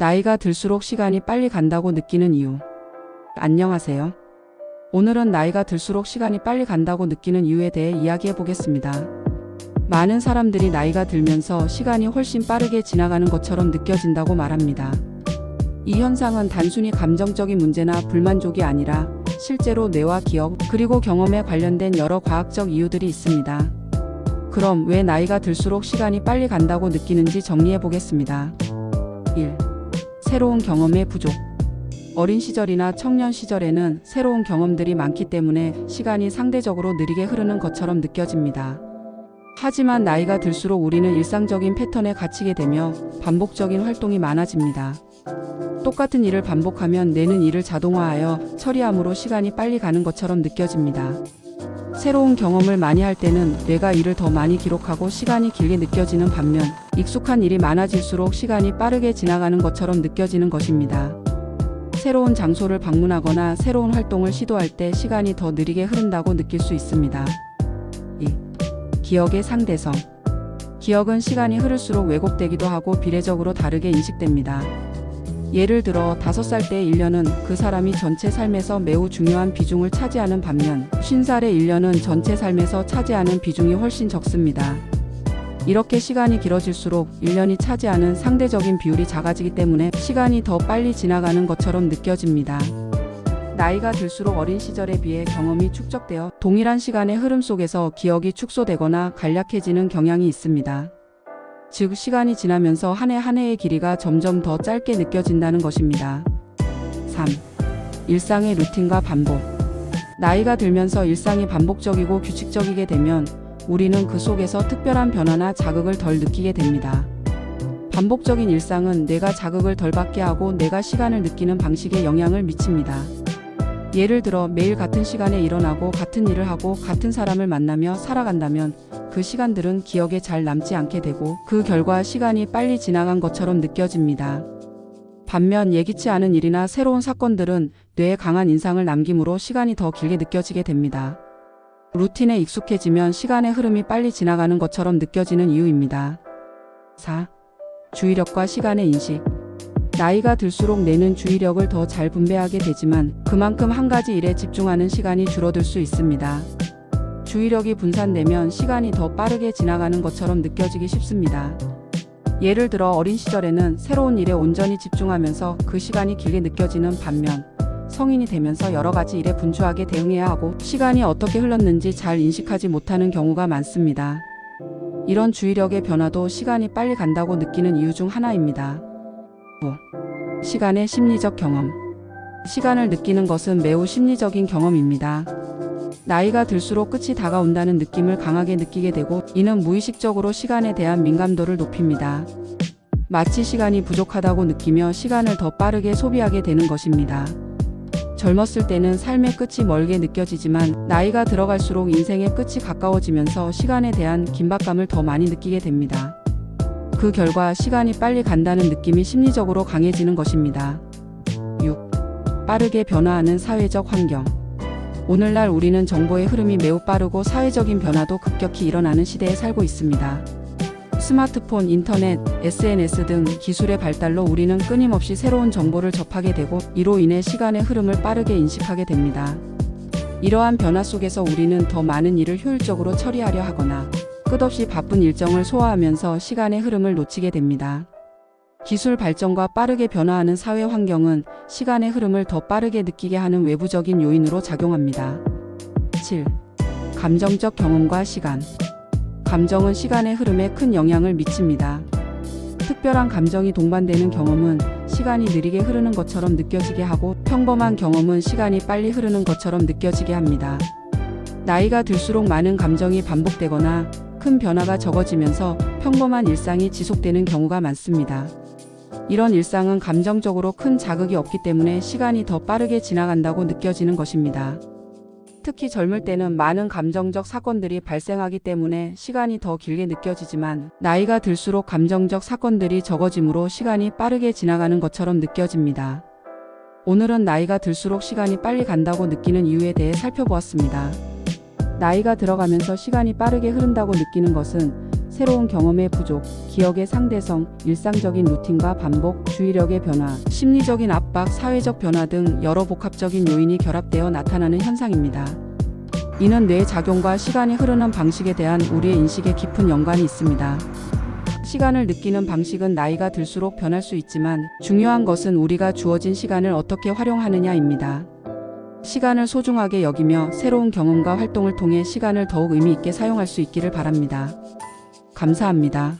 나이가 들수록 시간이 빨리 간다고 느끼는 이유. 안녕하세요. 오늘은 나이가 들수록 시간이 빨리 간다고 느끼는 이유에 대해 이야기해 보겠습니다. 많은 사람들이 나이가 들면서 시간이 훨씬 빠르게 지나가는 것처럼 느껴진다고 말합니다. 이 현상은 단순히 감정적인 문제나 불만족이 아니라 실제로 뇌와 기억 그리고 경험에 관련된 여러 과학적 이유들이 있습니다. 그럼 왜 나이가 들수록 시간이 빨리 간다고 느끼는지 정리해 보겠습니다. 1. 새로운 경험의 부족. 어린 시절이나 청년 시절에는 새로운 경험들이 많기 때문에 시간이 상대적으로 느리게 흐르는 것처럼 느껴집니다. 하지만 나이가 들수록 우리는 일상적인 패턴에 갇히게 되며 반복적인 활동이 많아집니다. 똑같은 일을 반복하면 뇌는 이를 자동화하여 처리함으로 시간이 빨리 가는 것처럼 느껴집니다. 새로운 경험을 많이 할 때는 뇌가 일을 더 많이 기록하고 시간이 길게 느껴지는 반면 익숙한 일이 많아질수록 시간이 빠르게 지나가는 것처럼 느껴지는 것입니다. 새로운 장소를 방문하거나 새로운 활동을 시도할 때 시간이 더 느리게 흐른다고 느낄 수 있습니다. 2. 기억의 상대성. 기억은 시간이 흐를수록 왜곡되기도 하고 비례적으로 다르게 인식됩니다. 예를 들어 5살 때의 1년은 그 사람이 전체 삶에서 매우 중요한 비중을 차지하는 반면 50살의 1년은 전체 삶에서 차지하는 비중이 훨씬 적습니다. 이렇게 시간이 길어질수록 1년이 차지하는 상대적인 비율이 작아지기 때문에 시간이 더 빨리 지나가는 것처럼 느껴집니다. 나이가 들수록 어린 시절에 비해 경험이 축적되어 동일한 시간의 흐름 속에서 기억이 축소되거나 간략해지는 경향이 있습니다. 즉, 시간이 지나면서 한 해한 해의 길이가 점점 더 짧게 느껴진다는 것입니다. 3. 일상의 루틴과 반복. 나이가 들면서 일상이 반복적이고 규칙적이게 되면 우리는 그 속에서 특별한 변화나 자극을 덜 느끼게 됩니다. 반복적인 일상은 내가 자극을 덜 받게 하고 내가 시간을 느끼는 방식에 영향을 미칩니다. 예를 들어 매일 같은 시간에 일어나고 같은 일을 하고 같은 사람을 만나며 살아간다면 그 시간들은 기억에 잘 남지 않게 되고 그 결과 시간이 빨리 지나간 것처럼 느껴집니다. 반면 예기치 않은 일이나 새로운 사건들은 뇌에 강한 인상을 남기므로 시간이 더 길게 느껴지게 됩니다. 루틴에 익숙해지면 시간의 흐름이 빨리 지나가는 것처럼 느껴지는 이유입니다. 4. 주의력과 시간의 인식. 나이가 들수록 뇌는 주의력을 더 잘 분배하게 되지만 그만큼 한 가지 일에 집중하는 시간이 줄어들 수 있습니다. 주의력이 분산되면 시간이 더 빠르게 지나가는 것처럼 느껴지기 쉽습니다. 예를 들어 어린 시절에는 새로운 일에 온전히 집중하면서 그 시간이 길게 느껴지는 반면 성인이 되면서 여러 가지 일에 분주하게 대응해야 하고 시간이 어떻게 흘렀는지 잘 인식하지 못하는 경우가 많습니다. 이런 주의력의 변화도 시간이 빨리 간다고 느끼는 이유 중 하나입니다. 5. 시간의 심리적 경험. 시간을 느끼는 것은 매우 심리적인 경험입니다. 나이가 들수록 끝이 다가온다는 느낌을 강하게 느끼게 되고 이는 무의식적으로 시간에 대한 민감도를 높입니다. 마치 시간이 부족하다고 느끼며 시간을 더 빠르게 소비하게 되는 것입니다. 젊었을 때는 삶의 끝이 멀게 느껴지지만 나이가 들어갈수록 인생의 끝이 가까워지면서 시간에 대한 긴박감을 더 많이 느끼게 됩니다. 그 결과 시간이 빨리 간다는 느낌이 심리적으로 강해지는 것입니다. 6. 빠르게 변화하는 사회적 환경. 오늘날 우리는 정보의 흐름이 매우 빠르고 사회적인 변화도 급격히 일어나는 시대에 살고 있습니다. 스마트폰, 인터넷, SNS 등 기술의 발달로 우리는 끊임없이 새로운 정보를 접하게 되고 이로 인해 시간의 흐름을 빠르게 인식하게 됩니다. 이러한 변화 속에서 우리는 더 많은 일을 효율적으로 처리하려 하거나 끝없이 바쁜 일정을 소화하면서 시간의 흐름을 놓치게 됩니다. 기술 발전과 빠르게 변화하는 사회 환경은 시간의 흐름을 더 빠르게 느끼게 하는 외부적인 요인으로 작용합니다. 7. 감정적 경험과 시간. 감정은 시간의 흐름에 큰 영향을 미칩니다. 특별한 감정이 동반되는 경험은 시간이 느리게 흐르는 것처럼 느껴지게 하고 평범한 경험은 시간이 빨리 흐르는 것처럼 느껴지게 합니다. 나이가 들수록 많은 감정이 반복되거나 큰 변화가 적어지면서 평범한 일상이 지속되는 경우가 많습니다. 이런 일상은 감정적으로 큰 자극이 없기 때문에 시간이 더 빠르게 지나간다고 느껴지는 것입니다. 특히 젊을 때는 많은 감정적 사건들이 발생하기 때문에 시간이 더 길게 느껴지지만 나이가 들수록 감정적 사건들이 적어지므로 시간이 빠르게 지나가는 것처럼 느껴집니다. 오늘은 나이가 들수록 시간이 빨리 간다고 느끼는 이유에 대해 살펴보았습니다. 나이가 들어가면서 시간이 빠르게 흐른다고 느끼는 것은 새로운 경험의 부족, 기억의 상대성, 일상적인 루틴과 반복, 주의력의 변화, 심리적인 압박, 사회적 변화 등 여러 복합적인 요인이 결합되어 나타나는 현상입니다. 이는 뇌 작용과 시간이 흐르는 방식에 대한 우리의 인식에 깊은 연관이 있습니다. 시간을 느끼는 방식은 나이가 들수록 변할 수 있지만 중요한 것은 우리가 주어진 시간을 어떻게 활용하느냐입니다. 시간을 소중하게 여기며 새로운 경험과 활동을 통해 시간을 더욱 의미 있게 사용할 수 있기를 바랍니다. 감사합니다.